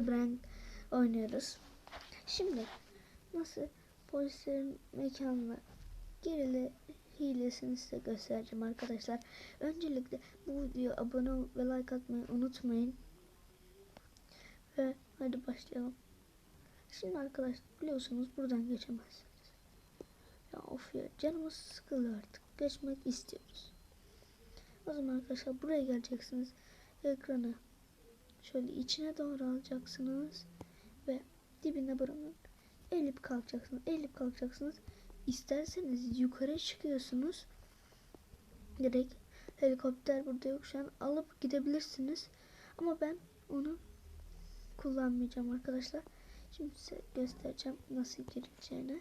Brand oynuyoruz. Şimdi nasıl polislerin mekanına gerili hilesini size göstereceğim arkadaşlar. Öncelikle bu videoya abone ol ve like atmayı unutmayın. Ve hadi başlayalım. Şimdi arkadaşlar biliyorsunuz buradan geçemezsiniz. Ya of ya canımız sıkıldı artık. Geçmek istiyoruz. O zaman arkadaşlar buraya geleceksiniz. Ekranı şöyle içine doğru alacaksınız. Ve dibine buranın eğilip kalkacaksınız. Eğilip kalkacaksınız. İsterseniz yukarı çıkıyorsunuz. Direkt helikopter burada yok şu an alıp gidebilirsiniz. Ama ben onu kullanmayacağım arkadaşlar. Şimdi size göstereceğim nasıl girileceğini.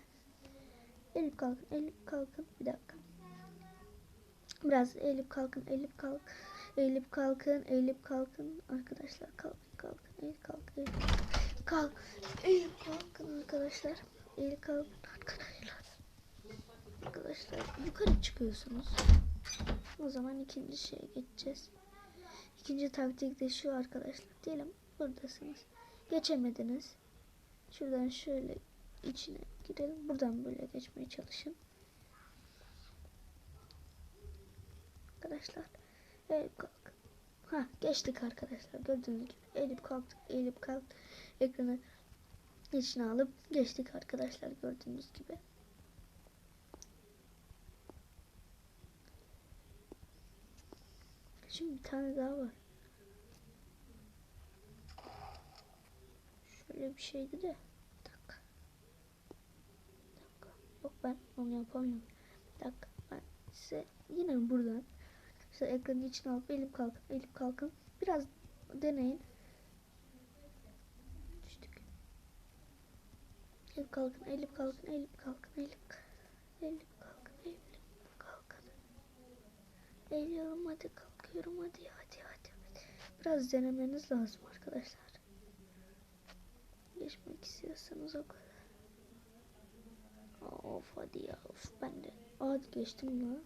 Eğilip kalkın, eğilip kalkın. Bir dakika. Biraz eğilip kalkın, eğilip kalk. Eğilip kalkın, eğilip kalkın. Arkadaşlar kalkın, kalkın, eğilip kalk, eğilip kalk. Eğilip kalkın arkadaşlar. Eğilip kalkın arkadaşlar. Arkadaşlar yukarı çıkıyorsunuz. O zaman ikinci şeye geçeceğiz. İkinci taktik de şu arkadaşlar. Diyelim buradasınız. Geçemediniz. Şuradan şöyle içine girelim. Buradan böyle geçmeye çalışın. Arkadaşlar eğilip kalk. Ha geçtik arkadaşlar. Gördüğünüz gibi eğilip kalktık. Eğilip kalktık. Ekranı içine alıp geçtik arkadaşlar gördüğünüz gibi. Şimdi bir tane daha var. Şöyle bir şeydi de. Bir dakika. Bir dakika. Yok ben onu yapamıyorum. Bir dakika. Ben size yine buradan işte ekranın içine alıp eğilip kalkın. Eğilip kalkın. Biraz deneyin. Düştük. Eğilip kalkın. Eğilip kalkın. Eğilip kalkın. Eğilip. Eğilip kalkın. Eğilip kalkın. Eğiliyorum hadi kalkıyorum hadi hadi hadi. hadi. Biraz denemeniz lazım arkadaşlar. Geçmek istiyorsanız o kadar. Of hadi ya of ben de. Hadi geçtim ya.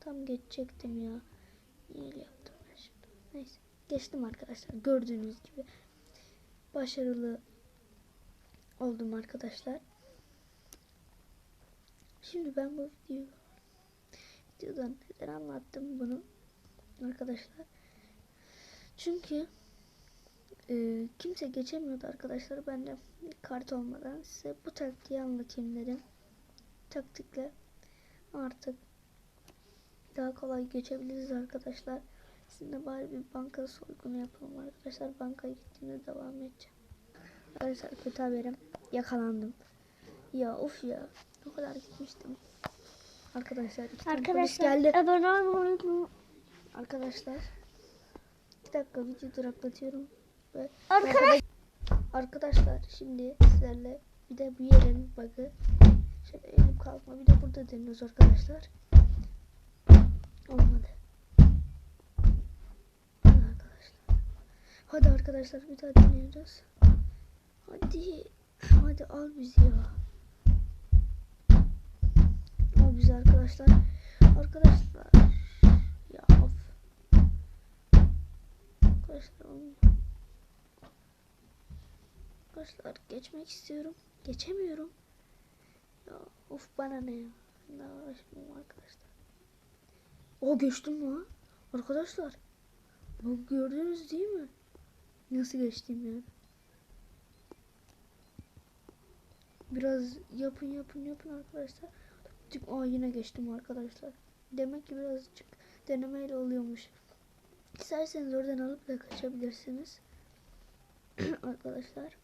Tam geçecektim ya. Öyle yaptım ben şimdi? Neyse. Geçtim arkadaşlar. Gördüğünüz gibi. Başarılı oldum arkadaşlar. Şimdi ben bu videoyu videodan neden anlattım bunu arkadaşlar. Çünkü e, kimse geçemiyordu arkadaşlar. Ben de kart olmadan size bu taktiği anlatayım dedim. Taktikle artık daha kolay geçebiliriz arkadaşlar. Sizinle bari bir banka soygunu yapalım arkadaşlar. Bankaya gittiğimde devam edeceğim. Arkadaşlar kötü haberim. Yakalandım. Ya of ya. O kadar gitmiştim. Arkadaşlar iki Arkadaşlar geldi. abone olmayı. Arkadaşlar. Bir dakika video duraklatıyorum. Ve Arkadaş Arkadaşlar şimdi sizlerle bir de bu yerin bug'ı şöyle eğilip kalkma bir de burada deniyoruz arkadaşlar. Hadi arkadaşlar bir daha deniyoruz. Hadi. Hadi al bizi ya. Al bizi arkadaşlar. Arkadaşlar. Ya of. Arkadaşlar. Arkadaşlar geçmek istiyorum. Geçemiyorum. Ya of bana ne ya. Ne uğraşmayayım arkadaşlar. O geçtim lan. Arkadaşlar. Bu gördünüz değil mi? Nasıl geçtim yani. Biraz yapın yapın yapın arkadaşlar. Aa yine geçtim arkadaşlar. Demek ki birazcık denemeyle oluyormuş. İsterseniz oradan alıp da kaçabilirsiniz. arkadaşlar.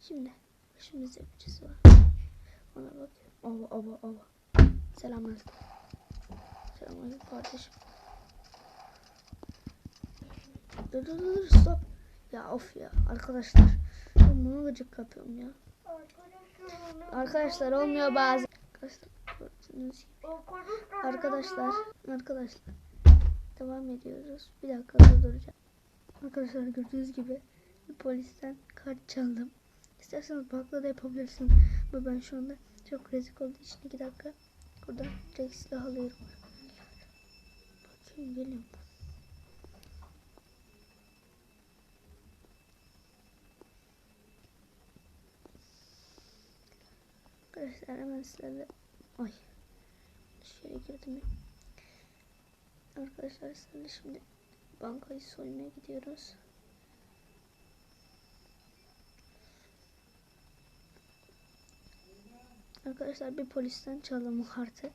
Şimdi başımızda yapıcısı var. Ona bakıyorum. Ava ava ava. Selamünaleyküm. Selamünaleyküm kardeşim. Dur dur dur stop. Ya of ya arkadaşlar. Ben bunu gıcık yapıyorum ya. Arkadaşlar olmuyor bazı. Arkadaşlar. Arkadaşlar. Devam ediyoruz. Bir dakika durduracağım. Arkadaşlar gördüğünüz gibi bir polisten kart çaldım. İsterseniz bakla da yapabilirsiniz. Ama ben şu anda çok rezil olduğu için iki dakika burada direkt silah alıyorum. Bakayım geliyorum. Arkadaşlar hemen sizlerle ay şöyle girdim. Arkadaşlar sizlerle şimdi bankayı soymaya gidiyoruz. Arkadaşlar bir polisten çalım vardı.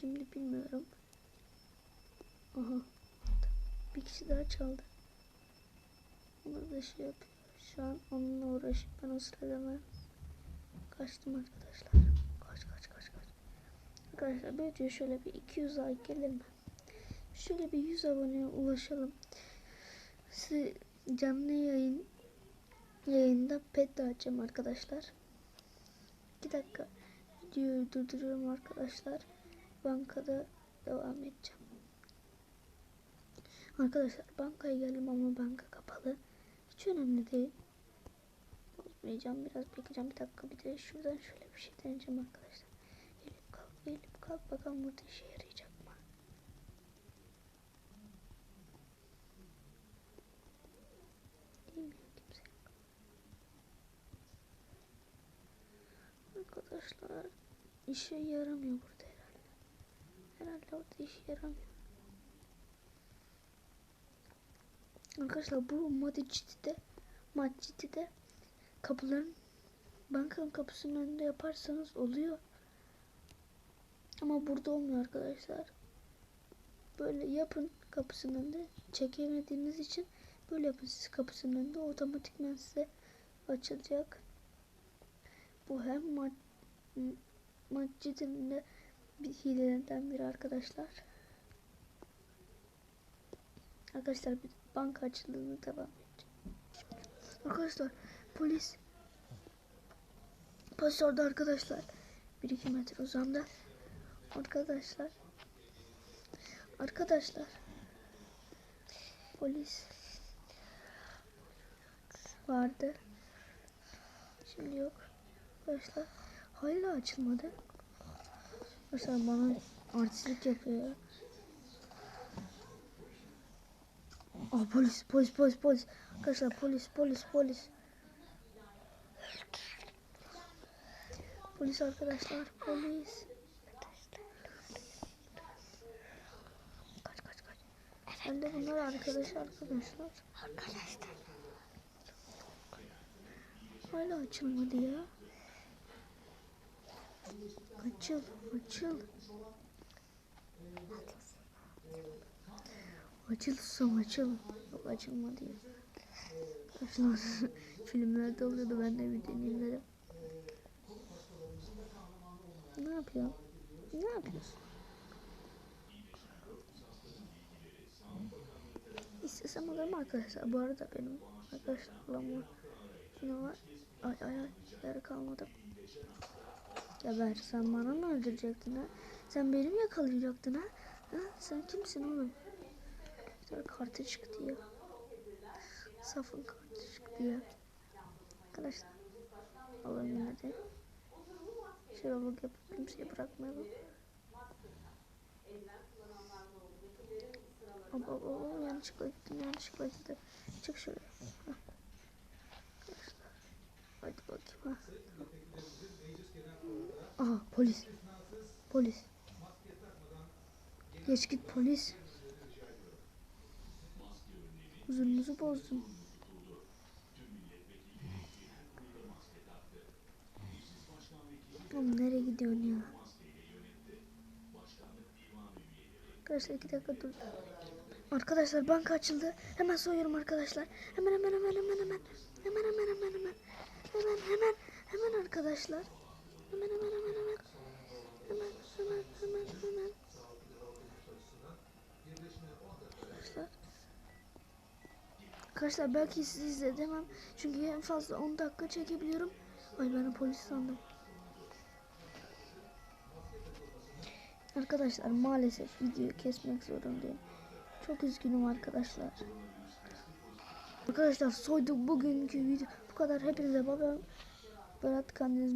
Şimdi bilmiyorum. Aha. Bir kişi daha çaldı. Onu da şey yapıyor. Şu an onunla uğraşıp ben o sırada hemen kaçtım arkadaşlar. Kaç kaç kaç kaç. Arkadaşlar böylece şöyle bir 200 like gelir mi? Şöyle bir 100 aboneye ulaşalım. Size canlı yayın yayında pet de açacağım arkadaşlar. 2 dakika videoyu durduruyorum arkadaşlar. Bankada devam edeceğim. Arkadaşlar bankaya geldim ama banka kapalı. Hiç önemli değil. Bozmayacağım biraz bekleyeceğim bir dakika bir de şuradan şöyle bir şey deneyeceğim arkadaşlar. Elip kalk elip kalk bakalım burada işe yarayacak mı? Bilmiyorum kimse yok. Arkadaşlar işe yaramıyor burada herhalde. Herhalde orada işe yaramıyor. Arkadaşlar bu Madrid'de Madrid'de kapıların bankanın kapısının önünde yaparsanız oluyor. Ama burada olmuyor arkadaşlar. Böyle yapın kapısının önünde. Çekemediğiniz için böyle yapın siz kapısının önünde otomatikman size açılacak. Bu hem mad Madrid'in de bir hilelerinden biri arkadaşlar. Arkadaşlar bir banka açıldığını devam edeceğim. Arkadaşlar polis polis orada arkadaşlar. 1-2 metre uzamda. Arkadaşlar Arkadaşlar polis vardı. Şimdi yok. Arkadaşlar hala açılmadı. Arkadaşlar bana artistlik yapıyor ya. Aa polis polis polis polis. Arkadaşlar polis polis polis. Polis arkadaşlar polis. Kaç kaç kaç. Ben de bunlar arkadaş arkadaşlar. Arkadaşlar. Hala açılmadı ya. Açıl açıl. Açılsam açıl. Yok açılmadı ya. Arkadaşlar filmlerde oluyordu ben de bir deneyeyim dedim. Ne yapıyor? Ne yapıyorsun? İstesem alırım arkadaşlar. Bu arada benim arkadaşlarım var. Ne var? Ay ay ay. Yer kalmadı. Geber sen bana mı öldürecektin ha? Sen beni mi yakalayacaktın ha? ha? Sen kimsin oğlum? Güzel kartı çıktı ya. Safın kartı çıktı ya. Arkadaşlar. Alalım yine. Şöyle bak yapıp kimseyi bırakmayalım. Hop hop yanlışlıkla gittim yanlışlıkla gittim. Çık. Arkadaşlar. Hadi bakayım ha. Aha polis. Polis. Geç git polis. Huzurumuzu bozdun. Oğlum nereye gidiyorsun ya? Arkadaşlar iki dakika dur. Arkadaşlar banka açıldı. Hemen soyuyorum arkadaşlar. Hemen hemen hemen hemen hemen. Hemen hemen hemen hemen. Hemen hemen hemen arkadaşlar. Hemen hemen hemen. Hemen hemen hemen hemen. Arkadaşlar. Arkadaşlar belki siz izledemem. Çünkü en fazla 10 dakika çekebiliyorum. Ay ben de polis sandım. Arkadaşlar maalesef videoyu kesmek zorundayım. Çok üzgünüm arkadaşlar. Arkadaşlar soyduk bugünkü video bu kadar. Hepinize baba Berat Kandiniz